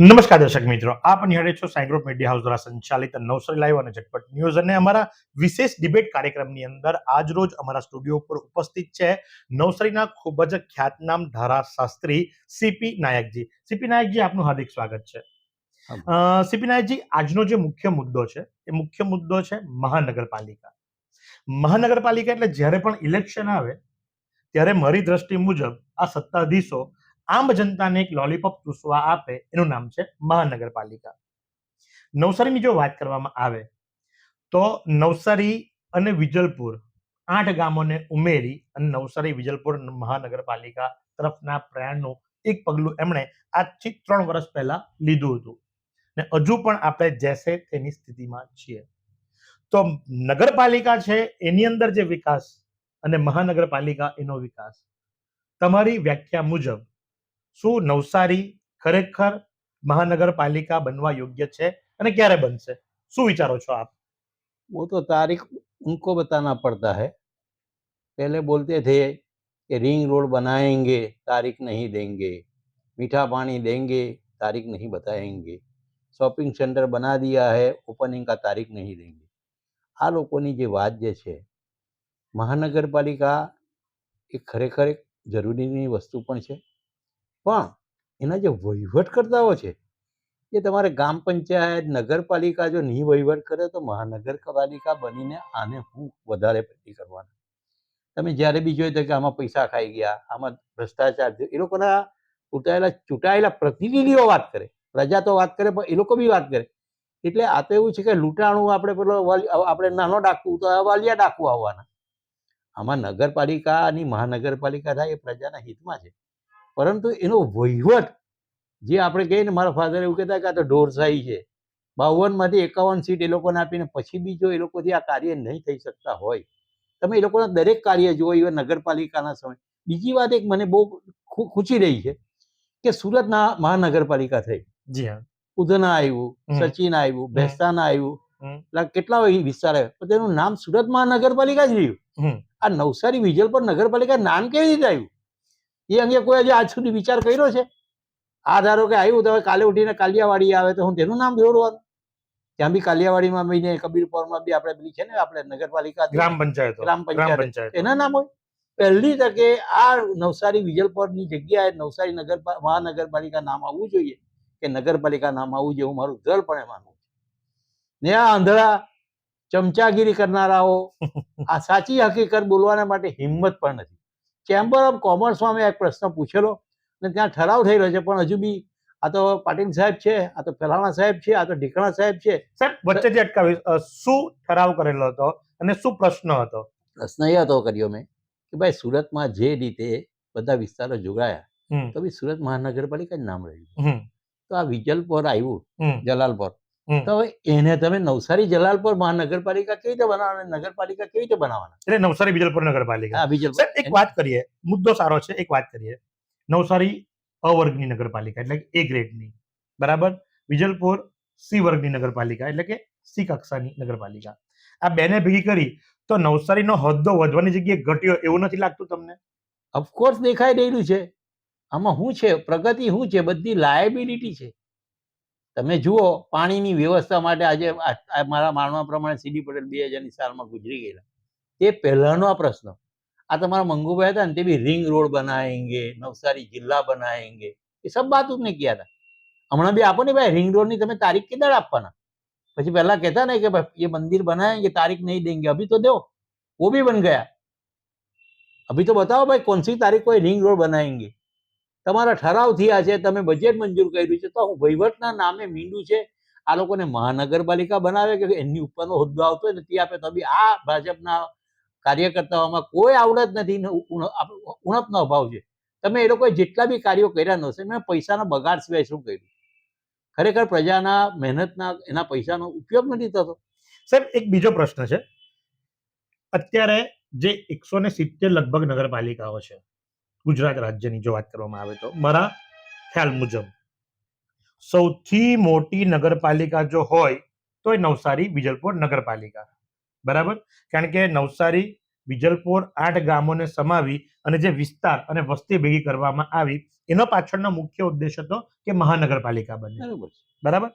નમસ્કાર દર્શક મિત્રો આપ નિહાળે છો સાયગ્રોપ મીડિયા હાઉસ દ્વારા સંચાલિત નવસારી લાઈવ અને ઝટપટ ન્યૂઝ. અને અમારા વિશેષ ડિબેટ કાર્યક્રમની અંદર આજ રોજ અમારા સ્ટુડિયો ઉપર ઉપસ્થિત છે નવસારીના ખૂબ જ ખ્યાતનામ ધારાશાસ્ત્રી સીપી નાયકજી. સીપી નાયકજી આપનું હાર્દિક સ્વાગત છે. સીપી નાયકજી આજનો જે મુખ્ય મુદ્દો છે એ મુખ્ય મુદ્દો છે મહાનગરપાલિકા. મહાનગરપાલિકા એટલે જ્યારે પણ ઇલેક્શન આવે ત્યારે મારી દ્રષ્ટિ મુજબ આ સત્તાધીશો આમ જનતાને એક લોલીપોપ ચૂસવા આપે, એનું નામ છે મહાનગરપાલિકા. નવસારીની જો વાત કરવામાં આવે, તો નવસારી અને વિજલપુર આઠ ગામોને ઉમેરી અને નવસારી, વિજલપુર મહાનગરપાલિકા તરફના પ્રયાણનું એક પગલું એમણે આજથી ત્રણ વર્ષ પહેલા લીધું હતું. ને હજુ પણ આપણે જેસે તેની સ્થિતિમાં છીએ. તો નગરપાલિકા છે, એની અંદર જે વિકાસ અને મહાનગરપાલિકા એનો વિકાસ. તમારી વ્યાખ્યા મુજબ શું નવસારી ખરેખર મહાનગરપાલિકા બનવા યોગ્ય છે અને ક્યારે બનશે શું વિચારો છો આપ वो तो तारीख उनको बताना पड़ता है पहले बोलते थे कि रिंग रोड बनाएंगे तारीख नहीं देंगे मीठा पानी देंगे तारीख नहीं बताएंगे शॉपिंग सेंटर बना दिया है ओपनिंग का तारीख नहीं देंगे આ લોકોની જે વાત જે છે મહાનગરપાલિકા એ ખરેખર એક જરૂરીની વસ્તુ પણ છે પણ એના જે વહીવટકર્તાઓ છે, એ તમારે ગામ પંચાયત, નગરપાલિકા જો નહીં વહીવટ કરે તો મહાનગરપાલિકા બનીને આને હું વધારે પેટી કરવાના. તમે જ્યારે બી જોઈ તો કે આમાં પૈસા ખાઈ ગયા, આમાં ભ્રષ્ટાચાર થયો, એ લોકોના ચૂંટાયેલા ચૂંટાયેલા પ્રતિનિધિઓ વાત કરે, પ્રજા તો વાત કરે, પણ એ લોકો બી વાત કરે. એટલે આ તો એવું છે કે લૂંટાણું આપણે પેલો આપણે નાનો ડાકુ તો વાલિયા ડાકુ આવવાના. આમાં નગરપાલિકા અને મહાનગરપાલિકા થાય એ પ્રજાના હિતમાં છે. પરંતુ એનો વહીવટ જે આપણે કહીએ ને મારા ફાધર એવું કહેતા કે આ તો ઢોરશાહી છે. બાવનમાંથી એકાવન સીટ એ લોકોને આપીને પછી બી જો એ લોકોથી આ કાર્ય નહીં થઈ શકતા હોય તમે એ લોકોના દરેક કાર્ય જુઓ even નગરપાલિકાના સમય. બીજી વાત એક મને બહુ ખુશી રહી છે કે સુરતના મહાનગરપાલિકા થઈ. જી હા. ઉધના આવ્યું સચિન આવ્યું. ભેસ્તાના આવ્યું. કેટલા વિસ્તાર આવ્યો? પણ તેનું નામ સુરત મહાનગરપાલિકા જ રહ્યું. આ નવસારી વિજલપુર નગરપાલિકા નામ કેવી રીતે આવ્યું? એ અંગે કોઈ હજી આજ સુધી વિચાર કર્યો છે? આ ધારો કે આવ્યું તો કાલે ઉઠીને કાલિયાવાડી આવે તો હું તેનું નામ જોડવાનું ત્યાં બી કાલિયાવાડીમાં બી કબીરપુરમાં બી આપણે પેલી છે ને આપણે નગરપાલિકા ગ્રામ પંચાયત ગ્રામ પંચાયત. એના નામ હોય? પહેલી તકે આ નવસારી વિજલપુરની જગ્યાએ નવસારી નગર મહાનગરપાલિકા નામ આવવું જોઈએ કે નગરપાલિકા નામ આવવું જોઈએ હું મારું દ્રઢપણે માનું છું. ને આ આંધળા ચમચાગીરી કરનારાઓ આ સાચી હકીકત બોલવાના માટે હિંમત પણ નથી. ચેમ્બર ઓફ કોમર્સમાં મેં એક પ્રશ્ન પૂછેલો અને ત્યાં ઠરાવ થઈ રહ્યો છે પણ હજુ બી આ તો પાટીલ સાહેબ છે આ તો ફલાણા સાહેબ છે આ તો ઢીકણા સાહેબ છે. સાહેબ વચ્ચેથી અટકાવી શું ઠરાવ કરેલો હતો અને શું પ્રશ્ન હતો? પ્રશ્ન એ હતો કર્યો મેં કે ભાઈ સુરતમાં જે રીતે બધા વિસ્તારો જોડાયા તો બી સુરત મહાનગરપાલિકા જ નામ રહ્યું. તો આ વિજલપોર આવ્યું જલાલપોર. તો હવે એને તમે નવસારી જલાલપોર મહાનગરપાલિકા કેવી રીતે બનાવવાના નગરપાલિકા કેવી રીતે બનાવવાના? એટલે નવસારી વિજલપુર નગરપાલિકા. આ એક વાત કરીએ. મુદ્દો સારો છે એક વાત કરીએ. નવસારી અ વર્ગની નગરપાલિકા એટલે એ ગ્રેડની. બરાબર? વિજલપુર સી વર્ગની નગરપાલિકા એટલે કે સી કક્ષાની નગરપાલિકા. આ બેને ભેગી કરી તો નવસારીનો હોદ્દો વધવાની જગ્યાએ ઘટ્યો એવું નથી લાગતું તમને? ઓફકોર્સ દેખાઈ રહેલું છે. આમાં શું છે? પ્રગતિ શું છે? બધી લાયબિલિટી છે. તમે જુઓ, પાણીની વ્યવસ્થા માટે આજે મારા માનવા પ્રમાણે સીડી પટેલ બે હજારની સાલમાં ગુજરી ગયેલા. તે પહેલાંનો આ પ્રશ્ન. આ તમારા મંગુભાઈ હતા ને, તે બી રિંગ રોડ બનાવેંગે, નવસારી જિલ્લા બનાવેંગે, એ સબ બાત ઉતને ક્યા હતા હમણાં બી આપો ને ભાઈ, રિંગ રોડની તમે તારીખ કે દાડ આપવાના? પછી પહેલાં કહેતા ને કે ભાઈ, એ મંદિર બનાવેંગે, તારીખ નહીં દેંગે, અભી તો દો વો બી બન ગયા. અભી તો બતાવો ભાઈ, કોનસી તારીખ કોઈ રિંગ રોડ બનાવેંગે? તમારા ઠરાવ થયા છે તમે બજેટ મંજૂર કર્યું છે, તો હું વહીવટના નામે મીંડું છે. આ લોકોને મહાનગરપાલિકા બનાવે કે એની ઉપરનો હોદ્દો આવતો હોય નથી આપે, તો બી આ ભાજપના કાર્યકર્તાઓમાં કોઈ આવડત નથી ઉણપનો અભાવ છે. તમે એ લોકોએ જેટલા બી કાર્યો કર્યા નશે મેં પૈસાનો બગાડ સિવાય શું કર્યું? ખરેખર પ્રજાના મહેનતના એના પૈસાનો ઉપયોગ નથી થતો. સાહેબ, એક બીજો પ્રશ્ન છે. અત્યારે જે એકસો ને સિત્તેર લગભગ નગરપાલિકાઓ છે ગુજરાત રાજ્યની જો વાત કરવામાં આવે તો. મારા ખ્યાલ મુજબ સૌથી મોટી નગરપાલિકા જો હોય તો એ નવસારી વિજલપુર નગરપાલિકા. બરાબર? કારણ કે નવસારી વિજલપોર આઠ ગામોને સમાવી અને જે વિસ્તાર અને વસ્તી ભેગી કરવામાં આવી એનો પાછળનો મુખ્ય ઉદ્દેશ હતો કે મહાનગરપાલિકા બને. બરોબર બરાબર?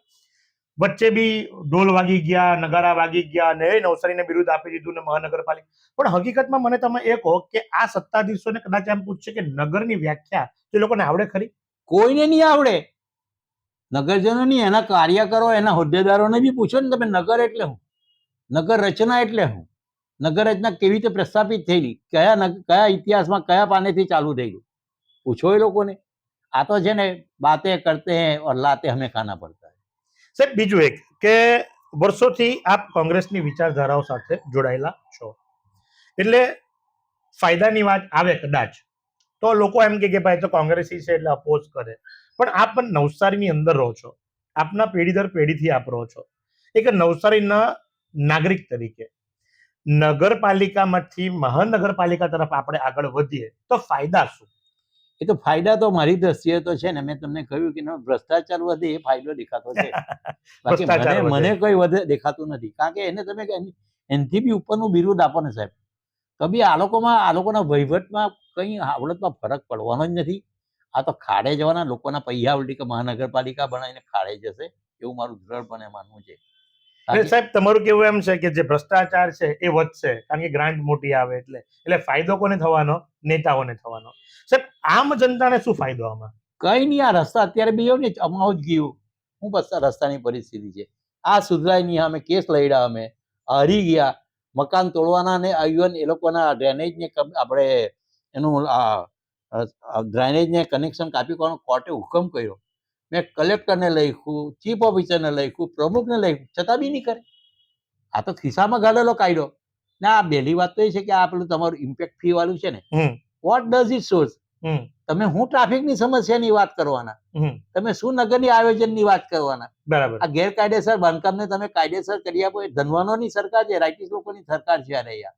વચ્ચે બી ઢોલ વાગી ગયા, નગારા વાગી ગયા ને એ નવસારીને વિરુદ્ધ આપી દીધું ને મહાનગરપાલિકા. પણ હકીકતમાં મને તમે એ કહો કે આ સત્તાધીશોને કદાચ એમ પૂછશે કે નગરની વ્યાખ્યા તે લોકોને આવડે ખરી? કોઈને નહીં આવડે. નગરજનો નહીં એના કાર્યકરો, એના હોદ્દેદારોને બી પૂછો ને તમે નગર એટલે હું? નગર રચના એટલે હું? નગર રચના કેવી રીતે પ્રસ્થાપિત થયેલી? કયા કયા ઇતિહાસમાં કયા પાનેથી ચાલુ થયેલું? પૂછો એ લોકોને. આ તો છે ને, બાતે કરતે હૈ ઓર લાતે હમે ખાના પડતા સાહેબ, બીજું એક કે વર્ષોથી આપ કોંગ્રેસની વિચારધારાઓ સાથે જોડાયેલા છો. એટલે ફાયદાની વાત આવે કદાચ, તો લોકો એમ કે ભાઈ તો કોંગ્રેસી છે એટલે અપોઝ કરે. પણ આપ પણ નવસારીની અંદર રહો છો. આપના પેઢી દર પેઢીથી આપ રહો છો. એક નવસારીના નાગરિક તરીકે નગરપાલિકામાંથી મહાનગરપાલિકા તરફ આપણે આગળ વધીએ તો ફાયદા શું? એ તો ફાયદા તો મારી દ્રષ્ટિએ તો છે ને મેં તમને કહ્યું કે ભ્રષ્ટાચાર વધે એ ફાયદો દેખાતો છે. બાકી મને મને કોઈ વધે દેખાતું નથી. કારણ કે એને તમે એની- એનથી બી ઉપરનું બિરુદ આપો ને સાહેબ. તો બી આ લોકોમાં આ લોકોના વહીવટમાં કઈ આવડતમાં ફરક પડવાનો જ નથી. આ તો ખાડે જવાના લોકોના પૈસા ઉલટી કે મહાનગરપાલિકા બનાવીને ખાડે જશે એવું મારું દ્રઢપણે માનવું છે. સાહેબ તમારું કેવું એમ છે કે જે ભ્રષ્ટાચાર છે એ વધશે કારણ કે ગ્રાન્ટ મોટી આવે એટલે. એટલે ફાયદો કોને થવાનો? નેતાઓને થવાનો. સાહેબ આમ જનતાને શું ફાયદો આમાં? કઈ નહીં આ રસ્તા અત્યારે બી ને અમાઉ જ ગયું. હું બસ રસ્તાની પરિસ્થિતિ છે. આ સુધરાય નહીં અમે કેસ લડ્યા અમે હારી ગયા. મકાન તોડવાના ને ઇવન એ લોકોના ડ્રેનેજને આપણે એનું ડ્રેનેજને કનેક્શન કાપી કોર્ટે હુકમ કર્યો. મેં કલેક્ટરને લખ્યું ચીફ ઓફિસરને લખ્યું પ્રમુખને લખ્યું છતાં બી નહીં કરે. આ તો ખિસ્સામાં ગાળેલો કાયદો. ને આ પહેલી વાત તો એ છે કે આ પેલું તમારું ઇમ્પેક્ટ ફી વાળું છે ને. વોટ ડઝ ઇટ સોર્સ તમે હું ટ્રાફિકની સમસ્યાની વાત કરવાના? તમે શું નગરની આયોજનની વાત કરવાના? બરાબર. આ ગેરકાયદેસર બાંધકામને તમે કાયદેસર કરી આપો એ ધનવાનોની સરકાર છે રાઇટીસ લોકોની સરકાર છે આ યાર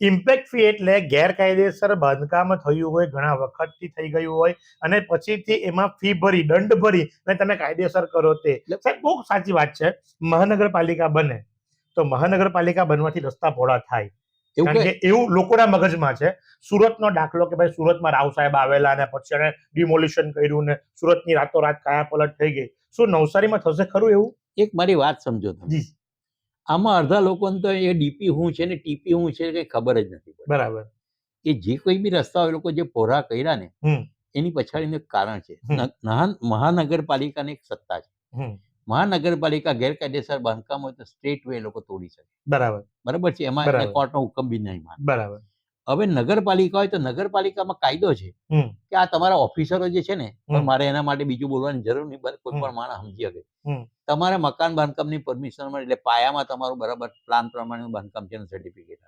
ઇમ્પેક્ટ ફી એટલે ગેરકાયદેસર બાંધકામ થયું હોય ઘણા વખતથી થઈ ગયું હોય અને પછીથી એમાં ફી ભરી દંડ ભરી અને તમે કાયદેસર કરો તે. સાહેબ બહુ સાચી વાત છે. મહાનગરપાલિકા બને તો મહાનગરપાલિકા બનવાથી રસ્તા પહોળા થાય. એવું કારણ કે? એવું લોકોના મગજમાં છે. સુરતનો દાખલો કે ભાઈ સુરતમાં રાવ સાહેબ આવેલા અને પછી એને ડિમોલિશન કર્યું ને સુરતની રાતોરાત કાયાપલટ થઈ ગઈ. શું નવસારીમાં થશે ખરું એવું? એક મારી વાત સમજો તમે. આમાં અડધા લોકોને તો એ ડીપી શું છે ને ટીપી શું છે કઈ ખબર જ નથી બરાબર. કે જે કોઈ બી રસ્તાઓ એ લોકો જે પોરા કર્યા ને એની પછાડીનું એક કારણ છે. મહાનગરપાલિકાની એક સત્તા છે. મહાનગરપાલિકા ગેરકાયદેસર બાંધકામ હોય તો સ્ટ્રેટ વે એ લોકો તોડી શકે. બરાબર. બરાબર છે? એમાં. કોર્ટનો હુકમ બી નહીં માને. બરાબર. હવે નગરપાલિકા હોય તો નગરપાલિકામાં કાયદો છે કે આ તમારા ઓફિસરો જે છે ને મારે એના માટે બીજું બોલવાની જરૂર નહીં કોઈ પણ માણસ સમજી શકે. તમારે મકાન બાંધકામની પરમિશન મળે એટલે પાયામાં તમારું બરાબર પ્લાન પ્રમાણેનું બાંધકામ છે સર્ટિફિકેટ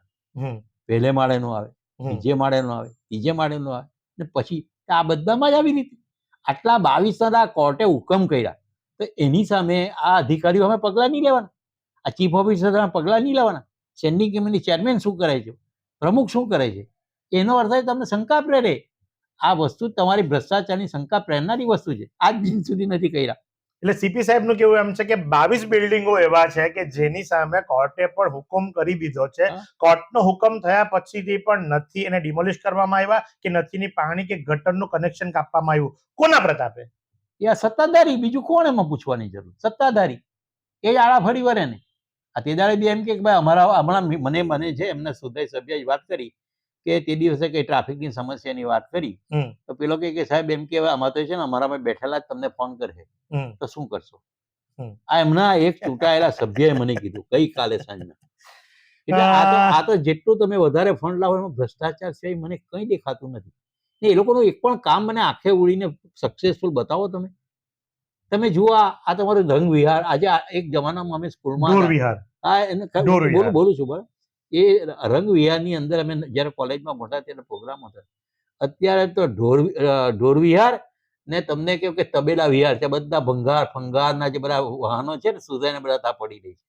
પહેલે માળેનું આવે બીજે માળેનું આવે ત્રીજે માળેનું આવે ને પછી આ બધામાં જ આવી રીતે. આટલા બાવીસ ના કોર્ટે હુકમ કર્યા તો એની સામે આ અધિકારીઓ અમે પગલાં નહીં લેવાના. આ ચીફ ઓફિસર પગલાં નહીં લેવાના. સેન્ડિંગ કમિટી ચેરમેન શું કરે છે? પ્રમુખ શું કરે છે? એનો અર્થ એ તમને શંકા પ્રેરે આ વસ્તુ તમારી ભ્રષ્ટાચારની શંકા પ્રેરનારી વસ્તુ છે. આજ દિન સુધી નથી કર્યા. એટલે સીપી સાહેબનું કેવું એમ છે કે બાવીસ બિલ્ડિંગો એવા છે કે જેની સામે કોર્ટે પણ હુકમ કરી દીધો છે. કોર્ટનો હુકમ થયા પછીથી પણ નથી એને ડિમોલિશ કરવામાં આવ્યા કે નથીની પાણી કે ગટરનું કનેક્શન કાપવામાં આવ્યું. કોના પ્રતાપે? એ સત્તાધારી. બીજું કોણ એમાં પૂછવાની જરૂર? સત્તાધારી. એ આળા ફરી વરે ને. આ તે દાડે બી એમ કે ભાઈ અમારા હમણાં મને મને છે એમના સુધાઈ સભ્ય વાત કરી કે તે દિવસે કઈ ટ્રાફિકની સમસ્યાની વાત કરી તો પેલો કે કે સાહેબ એમ કે અમારે આમાં તો છે ને અમારામાં બેઠેલા જ તમને ફોન કરશે. તો શું કરશો? આ એમના એક ચૂંટાયેલા સભ્યએ મને કીધું ગઈકાલે સાંજના. એટલે આ તો આ તો જેટલું તમે વધારે ફંડ લાવો એમાં ભ્રષ્ટાચાર સિવાય મને કંઈ દેખાતું નથી. ને એ લોકોનું એક પણ કામ મને આંખે ઉડીને સક્સેસફુલ બતાવો તમે. તમે જુઓ આ તમારું રંગ વિહાર આજે એક જમાનામાં અમે સ્કૂલમાં. વિહાર હા એને બોલું બોલું છું બરાબર એ રંગ વિહારની અંદર અમે જ્યારે કોલેજમાં ભણતા ત્યારે પ્રોગ્રામ હતા. અત્યારે તો ઢોર ઢોર વિહાર ને તમને કહ્યું કે તબેલા વિહાર છે. બધા ભંગાર ફંગારના જે બધા વાહનો છે ને સુધાઈને બધા તા પડી રહી છે.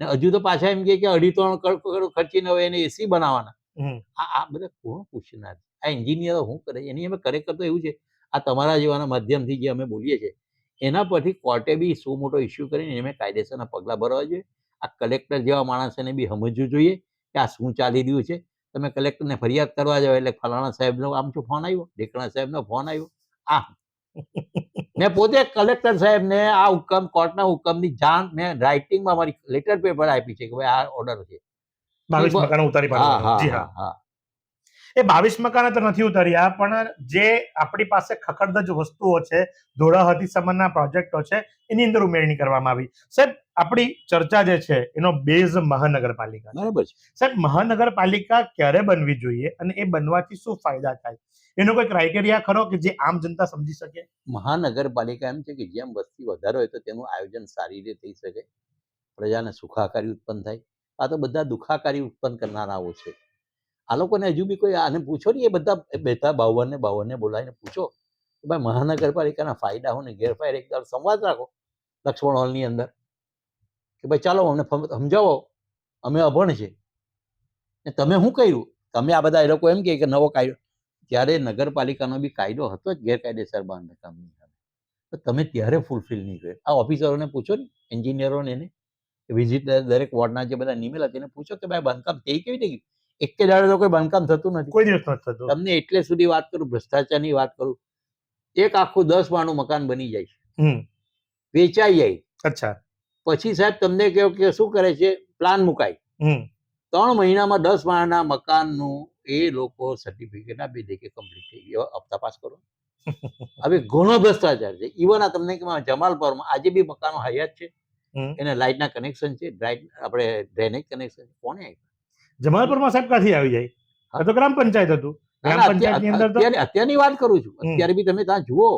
ને હજુ તો પાછા એમ કે અઢી ત્રણ કરોડ ખર્ચીને હવે એને એસી બનાવવાના. આ આ બધા કોણ પૂછનાર આ એન્જિનિયરો શું કરે? એની અમે ખરેખર તો એવું છે. આ તમારા જેવાના માધ્યમથી જે અમે બોલીએ છીએ એના પરથી કોર્ટે બી શું મોટો ઇસ્યુ કરીને એમે કાયદેસરના પગલાં ભરવા જોઈએ. આ કલેક્ટર જેવા માણસને બી સમજવું જોઈએ કે આ શું ચાલી રહ્યું છે. તમે કલેક્ટરને ફરિયાદ કરવા જાઓ એટલે ફલાણા સાહેબનો આમ શું ફોન આવ્યો ઢેકણા સાહેબનો ફોન આવ્યો. આ મેં પોતે કલેક્ટર સાહેબને આ હુકમ કોર્ટના હુકમની જાણ મેં રાઇટિંગમાં મારી લેટર પેપર આપી છે કે ભાઈ આ ઓર્ડર છે. હા હા. હા. એ બાવીસ મકાને તો નથી ઉતર્યા પણ જે આપણી પાસે ખખડદજ વસ્તુઓ છે ધોળાહતી સમાનના પ્રોજેક્ટો છે એની અંદર ઉમેરણી કરવામાં આવી. સાહેબ આપણી ચર્ચા જે છે એનો બેઝ મહાનગરપાલિકા બરાબર છે. સાહેબ મહાનગરપાલિકા ક્યારે બનવી જોઈએ અને એ બનવાથી શું ફાયદા થાય? એનો કોઈ ક્રાઇટેરિયા ખરો કે જે આમ જનતા સમજી શકે? મહાનગરપાલિકા એમ છે કે જેમ વસ્તી વધારે હોય તો તેનું આયોજન સારી રીતે થઈ શકે. પ્રજાને સુખાકારી ઉત્પન્ન થાય. આ તો બધા દુખાકારી ઉત્પન્ન કરનારાઓ છે. આ લોકોને હજુ બી કોઈ આને પૂછો ને એ બધા બેઠા બાવનને બાવનને બોલાવીને પૂછો કે ભાઈ મહાનગરપાલિકાના ફાયદાઓ ને ગેરફાયદા એક દાડો સંવાદ રાખો લક્ષ્મણ હોલની અંદર કે ભાઈ ચાલો અમને સમજાવો, અમે અભણ છે. ને તમે શું કર્યું? તમે આ બધા એ લોકો એમ કે નવો કાયદો, ત્યારે નગરપાલિકાનો બી કાયદો હતો જ ગેરકાયદેસર બાંધકામની તો તમે ત્યારે ફૂલફિલ નહીં કર્યો. આ ઓફિસરોને પૂછો ને એન્જિનિયરોને એને વિઝિટ દરેક વોર્ડના જે બધા નિમેલા તેને પૂછો કે ભાઈ બાંધકામ તે કેવી રીતે એક કે દાડે તો કોઈ બાંધકામ થતું નથી. કોઈ દિવસ નથી થતું. તમને એટલે સુધી વાત કરું ભ્રષ્ટાચારની વાત કરું એક આખું દસ માળનું મકાન બની જાય છે. વેચાઈ જાય. અચ્છા. પછી સાહેબ તમને કહો કે શું કરે છે? પ્લાન મુકાય. ત્રણ મહિનામાં દસ માળના મકાનનું એ લોકો સર્ટિફિકેટ આપી દે કે કમ્પ્લીટ થઈ ગયો. તપાસ કરો. હવે ઘણો ભ્રષ્ટાચાર છે. ઇવન આ તમને કે જમાલપુરમાં આજે બી મકાનો હયાત છે. એને લાઇટના કનેક્શન છે આપણે ડ્રેનેજ કનેક્શન કોને? જમાલપુરમાં સાહેબ ક્યાંથી આવી જાય? આ તો ગ્રામ પંચાયત હતું. ગ્રામ પંચાયતની અંદર તો અત્યારે અત્યારની વાત કરું છું. અત્યારે બી તમે ત્યાં જુઓ.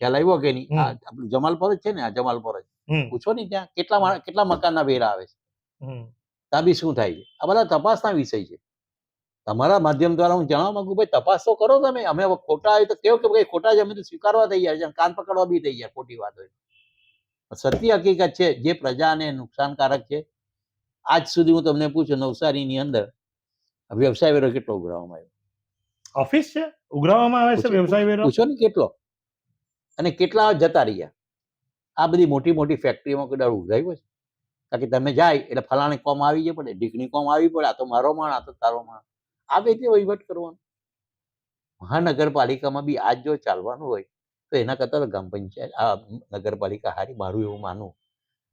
ખ્યાલ આવ્યો કે નહીં? આ આપણું જમાલપુર જ છે ને આ જમાલપુર જ. પૂછો ને ત્યાં કેટલા કેટલા મકાનના વેરા આવે છે? ત્યાં બી શું થાય છે? આ બધા તપાસના વિષય છે. તમારા માધ્યમ દ્વારા હું જાણવા માંગુ ભાઈ તપાસ તો કરો તમે. અમે હવે ખોટા હોય તો કેવું કે ભાઈ ખોટા છે અમે તો સ્વીકારવા તૈયાર છે કાન પકડવા બી તૈયાર ખોટી વાત હોય સત્ય હકીકત છે જે પ્રજાને નુકસાનકારક છે આજ સુધી હું તમને પૂછું નવસારીની અંદર વ્યવસાય વેરો કેટલો ઉઘરાવવામાં આવ્યો? ઓફિસ છે? ઉઘરાવવામાં આવે છે વ્યવસાય વેરો? પૂછો ને કેટલો? અને કેટલા જતા રહ્યા? આ બધી મોટી મોટી ફેક્ટરીમાં કોઈ દાડો ઉઘરાવ્યો છે? કારણ કે તમે જાય એટલે ફલાણી કોમ આવી જાય પડે ઢીકણી કોમ આવી પડે આ તો મારો માણ આ તો તારો માણ. આ બે રીતે વહીવટ કરવાનો. મહાનગરપાલિકામાં બી આજ જો ચાલવાનું હોય તો એના કરતાં તો ગ્રામ પંચાયત આ નગરપાલિકા હારી મારું એવું માનવું.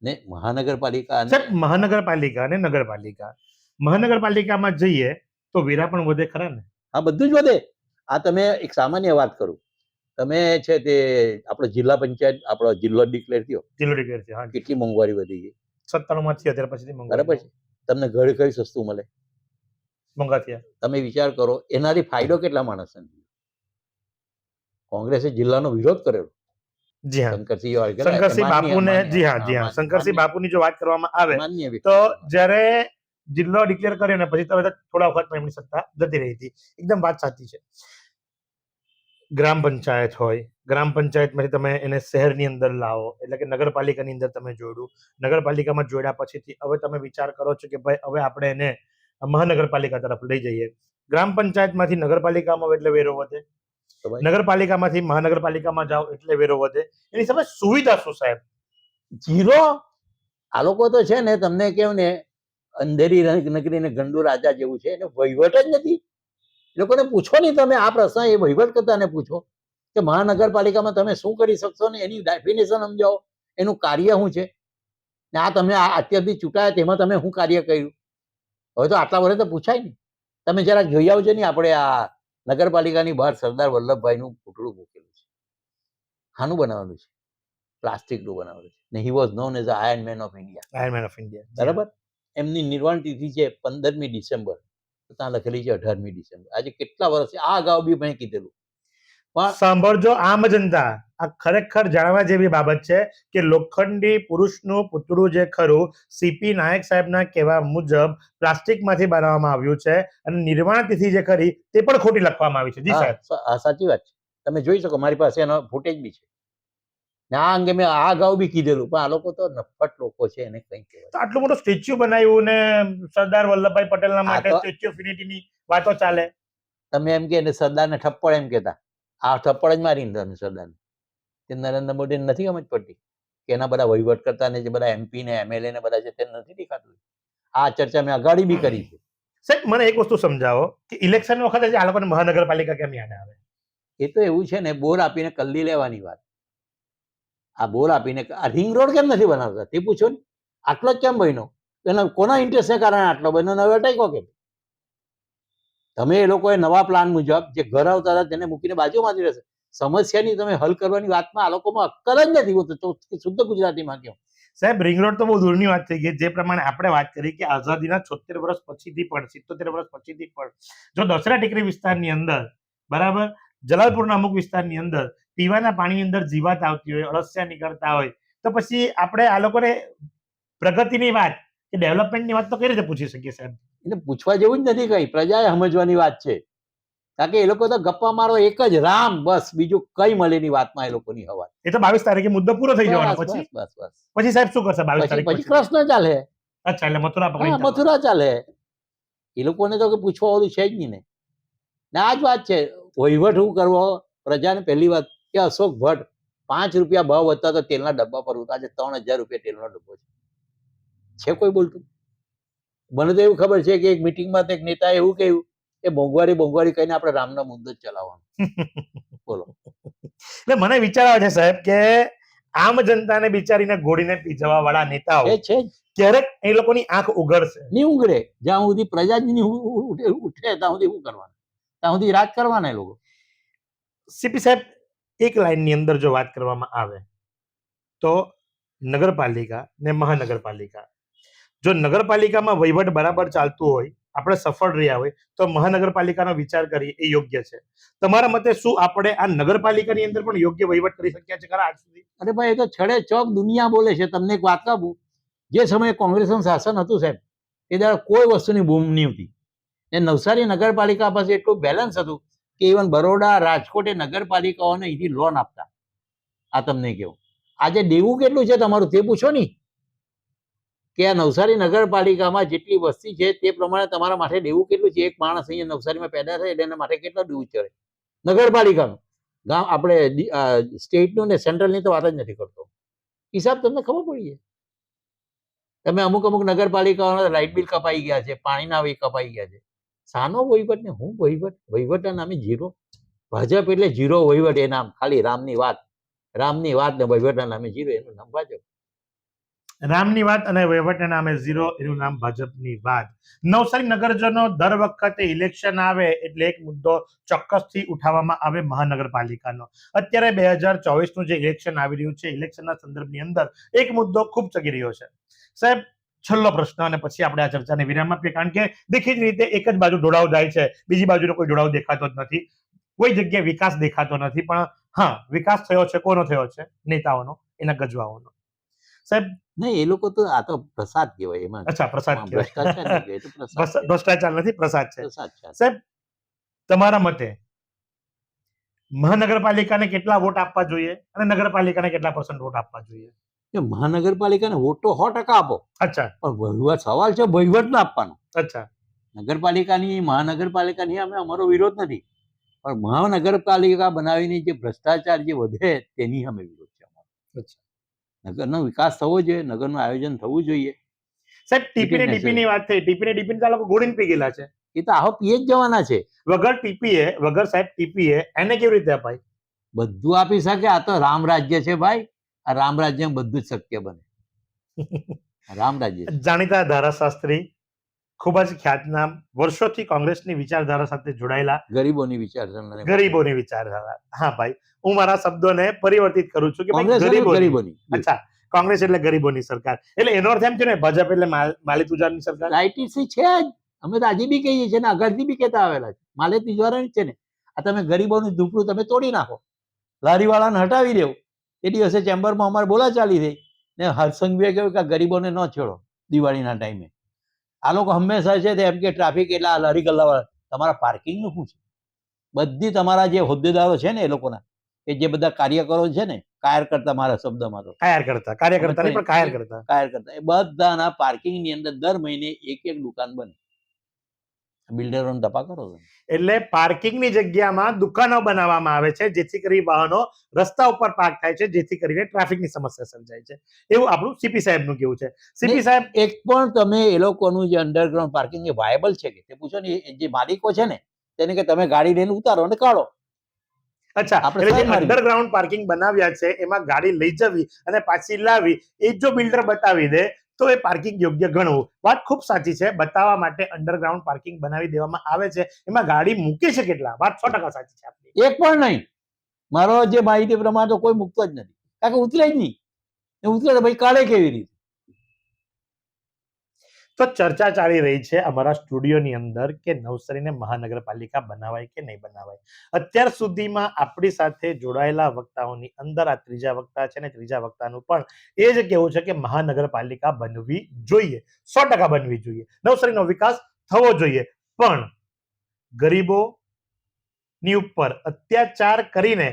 ને મહાનગરપાલિકા સાહેબ મહાનગરપાલિકા અને નગરપાલિકા. મહાનગરપાલિકામાં જઈએ તો વેરા પણ વધે ખરા ને? હા બધું જ વધે. આ તમે એક સામાન્ય વાત કરું. તમે છે તે આપણો જિલ્લા પંચાયત આપણો જિલ્લો ડિક્લેર થયો. જિલ્લો ડિક્લેર થયો હા. કેટલી મોંઘવારી વધી ગઈ? સત્તાણું માંથી અત્યાર પછી બરાબર છે. તમને ઘર કઈ સસ્તું મળે? મોંઘા થયા. તમે વિચાર કરો એનાથી ફાયદો કેટલા માણસને કોંગ્રેસે જિલ્લાનો વિરોધ કરેલો જી હા. શંકરસિંહ શંકરસિંહ બાપુને જી હા જી હા. શંકરસિંહ બાપુની જો વાત કરવામાં આવે તો જ્યારે જિલ્લો ડિક્લેર કર્યો ને પછી તરત થોડા વખતમાં એમની સત્તા જતી રહી હતી. એકદમ વાત સાચી છે. ગ્રામ પંચાયત હોય ગ્રામ પંચાયતમાંથી તમે એને શહેરની અંદર લાવો એટલે કે નગરપાલિકાની અંદર તમે જોડ્યું નગરપાલિકામાં જોડ્યા પછીથી હવે તમે વિચાર કરો છો કે ભાઈ હવે આપણે એને મહાનગરપાલિકા તરફ લઈ જઈએ. ગ્રામ પંચાયતમાંથી નગરપાલિકામાં એટલે વેરો વધે. નગરપાલિકામાંથી મહાનગરપાલિકામાં જાઓ એટલે વેરો વધે. એની સામે સુવિધા શું સાહેબ? જીરો? આ લોકો તો છે ને તમને કેવું ને અંધેરી રંગ નગરી ને ગંડુ રાજા જેવું છે એને વહીવટ જ નથી. લોકોને પૂછો નહીં તમે આ પ્રશ્ન એ વહીવટ કરતાને પૂછો કે મહાનગરપાલિકામાં તમે શું કરી શકશો ને એની ડેફિનેશન સમજાવો. એનું કાર્ય શું છે? ને આ તમે આ અત્યારથી ચૂંટાયા તેમાં તમે શું કાર્ય કર્યું? હવે તો આટલા વર્ષે તો પૂછાય નહીં. તમે જરાક જોઈ આવજો ને આપણે આ નગરપાલિકાની બહાર સરદાર વલ્લભભાઈનું પૂતળું મૂકેલું છે. આનું બનાવેલું છે. પ્લાસ્ટિકનું બનાવેલું છે. ને he was known as iron man of India iron man of India બરાબર? એમની નિર્વાણ તિથિ છે પંદરમી ડિસેમ્બર. ત્યાં લખેલી છે અઢારમી ડિસેમ્બર. આજે કેટલા વર્ષ આ અગાઉ બી મેં કીધેલું. પણ સાંભળજો આમ જનતા આ ખરેખર જાણવા જેવી બાબત છે કે લોખંડી પુરુષનું પુતળું જે ખરું સીપી નાયક સાહેબના કહેવા મુજબ પ્લાસ્ટિકમાંથી બનાવવામાં આવ્યું છે અને નિર્માણ તિથિ જે ખરી તે પણ ખોટી લખવામાં આવી છે. જી સાહેબ. સાચી વાત છે. તમે જોઈ શકો મારી પાસે એનો ફૂટેજ બી છે. ને આ અંગે મેં આ અગાઉ બી કીધેલું પણ આ લોકો તો નફટ લોકો છે એને કઈ કહેવાય. આટલું મોટું સ્ટેચ્યુ બનાવ્યું ને સરદાર વલ્લભભાઈ પટેલના માટે સ્ટેચ્યુ ઓફ યુનિટીની વાતો ચાલે. તમે એમ કે સરદારને થપ્પડ એમ કહેતા. આ થપ્પડ જ મારી સરદારને. તે નરેન્દ્ર મોદીને નથી સમજ પડતી કે એના બધા વહીવટ કરતા ને જે બધા એમપી ને એમએલએ ને બધા છે તે નથી દેખાતું આ ચર્ચા મેં અગાડી બી કરી છે. સાહેબ મને એક વસ્તુ સમજાવો કે ઇલેક્શન વખતે જ આ લોકોને મહાનગરપાલિકા કેમ યાદ આવે? એ તો એવું છે ને બોર આપીને કલ્લી લેવાની વાત. આ બોર આપીને આ રિંગ રોડ કેમ નથી બનાવતા? તે પૂછો ને. આટલો જ કેમ બન્યો? એના કોના ઇન્ટરેસ્ટને કારણે આટલો બન્યો નવો અટક્યો કેમ? તમે એ લોકોએ નવા પ્લાન મુજબ જે ઘર આવતા હતા તેને મૂકીને બાજુમાંથી રહેશે. સમસ્યાની તમે હલ કરવાની વાતમાં આ લોકોમાં અક્કલ જ નથી. હોતું તો શુદ્ધ ગુજરાતીમાં કહો. સાહેબ રિંગ રોડ તો બહુ દૂરની વાત થઈ ગઈ. જે પ્રમાણે આપણે વાત કરી કે આઝાદીના છોતેર વર્ષ પછીથી પણ સિત્તોતેર વર્ષ પછીથી પણ જો દસરા ટેકરી વિસ્તારની અંદર બરાબર? જલાલપુરના અમુક વિસ્તારની અંદર પીવાના પાણીની અંદર જીવાત આવતી હોય અળસિયા નીકળતા હોય તો પછી આપણે આ લોકોને પ્રગતિની વાત કે ડેવલપમેન્ટની વાત તો કઈ રીતે પૂછી શકીએ સાહેબ? એટલે પૂછવા જેવું જ નથી કઈ. પ્રજાએ સમજવાની વાત છે. કારણ કે એ લોકો તો ગપ્પા મારો એક જ રામ બસ બીજું કઈ મળેની વાતમાં એ લોકોની હવા. એ તો બાવીસ તારીખે મુદ્દો પૂરો થઈ જવાનો પછી? બસ બસ પછી સાહેબ શું કરશે બાવીસ તારીખ પછી કૃષ્ણ ચાલે. અચ્છા એટલે મથુરા પકડી મથુરા ચાલે. એ લોકોને તો પૂછવા વાળું છે જ નહીં ને. ને આ જ વાત છે વહીવટ હું કરવો પ્રજાને પહેલી વાત કે અશોક ભટ્ટ પાંચ રૂપિયા ભાવ વધતા તો તેલના ડબ્બા પર ઉતા આજે ત્રણ હજાર રૂપિયા તેલનો ડબ્બો છે. છે કોઈ બોલતું? મને તો એવું ખબર છે કે એક મિટિંગમાં એક નેતાએ એવું કહ્યું કે મોંઘવારી મોંઘવારી કહીને આપણે રામના મુંદ જ ચલાવવાનો. બોલો. એટલે મને વિચાર આવે છે સાહેબ કે આમ જનતાને બિચારીને ઘોડીને પી જવા વાળા નેતાઓ એ છે ક્યારેક એ લોકોની આંખ ઉઘડશે. નહીં ઉઘડે. જ્યાં સુધી પ્રજા જ નહીં ઉઠે ત્યાં સુધી શું કરવાનું? ત્યાં સુધી રાજ કરવાના એ લોકો. સીપી સાહેબ એક લાઈનની અંદર જો વાત કરવામાં આવે તો નગરપાલિકા ને મહાનગરપાલિકા. જો નગરપાલિકામાં વહીવટ બરાબર ચાલતું હોય આપણે સફળ રહ્યા હોય તો મહાનગરપાલિકાનો વિચાર કરીએ એ યોગ્ય છે. તમારા મતે શું આપણે આ નગરપાલિકાની અંદર પણ યોગ્ય વહીવટ કરી શક્યા છે ખરા આજ સુધી? અરે ભાઈ, એ તો છડે ચોક દુનિયા બોલે છે. તમને એક વાત કહું? જે સમયે કોંગ્રેસનું શાસન હતું સાહેબ, એ દ્વારા કોઈ વસ્તુની બૂમ નહીં હતી એ નવસારી નગરપાલિકા પાસે એટલું બેલેન્સ હતું કે ઇવન બરોડા, રાજકોટ એ નગરપાલિકાઓને અહીંથી લોન આપતા. આ તમને કેવું આજે દેવું કેટલું છે તમારું? તે પૂછો નહીં. કે આ નવસારી નગરપાલિકામાં જેટલી વસ્તી છે તે પ્રમાણે તમારા માટે દેવું કેટલું છે? એક માણસ અહીંયા નવસારીમાં પેદા થાય એટલે એના માટે કેટલું દેવું ચડે નગરપાલિકાનું. ગામ આપણે સ્ટેટનું ને સેન્ટ્રલની તો વાત જ નથી કરતો. હિસાબ તમને ખબર પડી જાય. તમે અમુક અમુક નગરપાલિકાઓના લાઇટ બિલ કપાઈ ગયા છે, પાણીના વે કપાઈ ગયા છે. સાનો વહીવટ ને હું વહીવટ? વહીવટના નામે જીરો ભાજપ એટલે જીરો વહીવટ એ નામ, ખાલી રામની વાત. રામની વાત ને વહીવટના નામે જીરો એનું નામ ભાજપ. રામની વાત અને વહીવટના નામે ઝીરો, એનું નામ ભાજપની વાત. નવસારી નગરજનો દર વખતે ઇલેક્શન આવે એટલે એક મુદ્દો ચોક્કસથી ઉઠાવવામાં આવે મહાનગરપાલિકાનો. અત્યારે બે હજાર ચોવીસનું જે ઇલેક્શન આવી રહ્યું છે ઇલેક્શનના સંદર્ભની અંદર એક મુદ્દો ખૂબ ચગી રહ્યો છે. સાહેબ, છેલ્લો પ્રશ્ન અને પછી આપણે આ ચર્ચાને વિરામ આપીએ, કારણ કે દેખીતી રીતે એક જ બાજુ ઢોળાવ જાય છે, બીજી બાજુનો કોઈ ઢોળાવ દેખાતો જ નથી. કોઈ જગ્યાએ વિકાસ દેખાતો નથી, પણ હા, વિકાસ થયો છે, કોનો થયો છે? નેતાઓનો, એના ગજવાઓનો. સાહેબ? નહીં એ લોકો તો આ તો પ્રસાદ કહેવાય એમાં. અચ્છા પ્રસાદ ભ્રષ્ટાચાર નથી પ્રસાદ છે. સાહેબ તમારા મતે મહાનગરપાલિકાને કેટલા વોટ આપવા જોઈએ અને નગરપાલિકાને કેટલા પર્સન્ટ વોટ આપવા જોઈએ? કે મહાનગરપાલિકાને વોટ તો સો ટકા આપો. અચ્છા. પણ વહીવટ સવાલ છે વહીવટનો આપવાનો. અચ્છા. નગરપાલિકાની મહાનગરપાલિકાની અમે અમારો વિરોધ નથી. પણ મહાનગરપાલિકા બનાવીને જે ભ્રષ્ટાચાર જે વધે તેની અમે વિરોધ છે અમારો. નગરનો વિકાસ થવો જોઈએ નગરનું આયોજન થવું જોઈએ. સાહેબ ટીપી ને ડીપી ની વાત થઈ. ટીપી ને ડીપી લોકો ગોળીને પી ગયેલા છે. એ તો આહો પીએ જ જવાના છે. વગર ટીપીએ વગર સાહેબ ટીપીએ એને કેવી રીતે અપાય? બધું આપી શકે. આ તો રામ રાજ્ય છે ભાઈ. આ રામ રાજ્યમાં બધું જ શક્ય બને. રામ રાજ્ય. જાણીતા ધારાશાસ્ત્રી ખૂબ જ ખ્યાતનામ વર્ષોથી કોંગ્રેસની વિચારધારા સાથે જોડાયેલા ગરીબોની વિચારધારા. ગરીબોની વિચારધારા. હા ભાઈ હું મારા શબ્દોને પરિવર્તિત કરું છું કે ગરીબોની. અચ્છા કોંગ્રેસ એટલે ગરીબોની સરકાર. એટલે એનો અર્થ એમ છે ને ભાજપ એટલે માલ- તુજારની સરકાર? આઈટીસી છે જ. અમે તો આજે બી કહીએ છીએ ને આગળથી બી કહેતા આવેલા છે. માલે તિજોરી છે ને. આ તમે ગરીબોનું ઝૂંપડું તમે તોડી નાખો. લારીવાળાને હટાવી દેવું. એ દિવસે ચેમ્બરમાં અમારે બોલા ચાલી રહી ને હરસંઘવીએ કહ્યું કે ગરીબોને ન છેડો દિવાળીના ટાઈમે. આ લોકો હંમેશા છે તે એમ કે ટ્રાફિક એટલે લારી ગલ્લાવાળા. તમારા પાર્કિંગનું શું છે? બધી તમારા જે હોદ્દેદારો છે ને એ લોકોના કે જે બધા કાર્યકરો છે ને કાયર કરતા મારા શબ્દમાં તો. કાયર કરતા કાર્યકર્તા પણ કાયર કરતા. કાયર કરતા. એ બધાના પાર્કિંગની અંદર દર મહિને એક એક દુકાન બને. બિલ્ડરોને ધપા કરો છો. એટલે પાર્કિંગની જગ્યામાં દુકાનો બનાવવામાં આવે છે જેથી કરી વાહનો રસ્તા ઉપર પાર્ક થાય છે જેથી કરીને ટ્રાફિકની સમસ્યા સર્જાય છે. એવું આપણું સીપી સાહેબનું કેવું છે? સીપી સાહેબ એક પણ તમે એ લોકોનું જે અંડરગ્રાઉન્ડ પાર્કિંગ એ વાયબલ છે કે તે પૂછો ને જે માલિકો છે ને તેને કે તમે ગાડી લઈને ઉતારો અને કાઢો. અચ્છા આપણે એટલે જે અંડરગ્રાઉન્ડ પાર્કિંગ બનાવ્યા છે એમાં ગાડી લઈ જવી અને પાછી લાવી એ જો બિલ્ડર બતાવી દે તો એ પાર્કિંગ યોગ્ય ગણવું. વાત ખૂબ સાચી છે. બતાવવા માટે અંડરગ્રાઉન્ડ પાર્કિંગ બનાવી દેવામાં આવે છે. એમાં ગાડી મૂકે છે કેટલા? વાત સો ટકા સાચી છે આપણી એક પણ નહીં. મારો જે માહિતી પ્રમાણે તો કોઈ મૂકતો જ નથી. કારણ કે ઉતરે જ નહીં. ઉતરે તો ભાઈ કાઢે કેવી રીતે? તો ચર્ચા ચાલી રહી છે અમારા સ્ટુડિયોની અંદર કે નવસારીને મહાનગરપાલિકા બનાવાય કે નહીં બનાવાય. અત્યાર સુધીમાં આપણી સાથે જોડાયેલા વક્તાઓની અંદર આ ત્રીજા વક્તા છે ને ત્રીજા વક્તાનું પણ એ જ કેવું છે કે મહાનગરપાલિકા બનવી જોઈએ. સો ટકા બનવી જોઈએ. નવસારીનો વિકાસ થવો જોઈએ. પણ ગરીબો ની ઉપર અત્યાચાર કરીને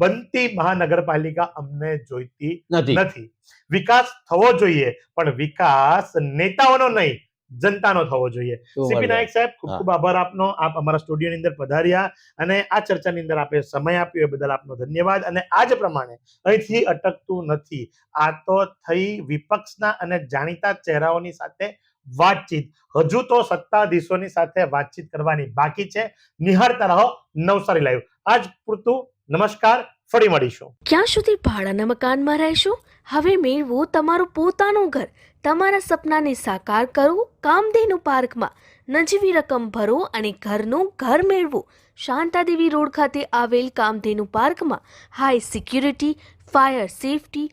બનતી મહાનગરપાલિકા અમને જોઈતી નથી. વિકાસ થવો જોઈએ પણ વિકાસ નેતાઓનો નહીં જનતાનો થવો જોઈએ. સીપી નાયક સાહેબ ખૂબ ખૂબ આભાર આપનો. આપ અમારા સ્ટુડિયોની અંદર પધાર્યા અને આ ચર્ચાની અંદર આપે સમય આપ્યો એ બદલ આપનો ધન્યવાદ. અને આજ પ્રમાણે અહીંથી અટકતું નથી. આ તો થઈ વિપક્ષના અને જાણીતા ચહેરાઓની સાથે વાતચીત. હજુ તો સત્તાધીશોની સાથે વાતચીત કરવાની બાકી છે. નિહાળતા રહો. નવસારી લાઈવ. આજ પૂરતું. નમસ્કાર. ફરી મળીશું. ક્યાં સુધી ભાડાના મકાનમાં રહેશો? હવે મેળવો તમારું પોતાનું ઘર. તમારા સપનાને સાકાર કરો. કામધેનુ પાર્કમાં નજીવી રકમ ભરો અને ઘરનું ઘર મેળવો. શાંતાદેવી રોડ ખાતે આવેલ કામધેનુ પાર્કમાં high security fire safety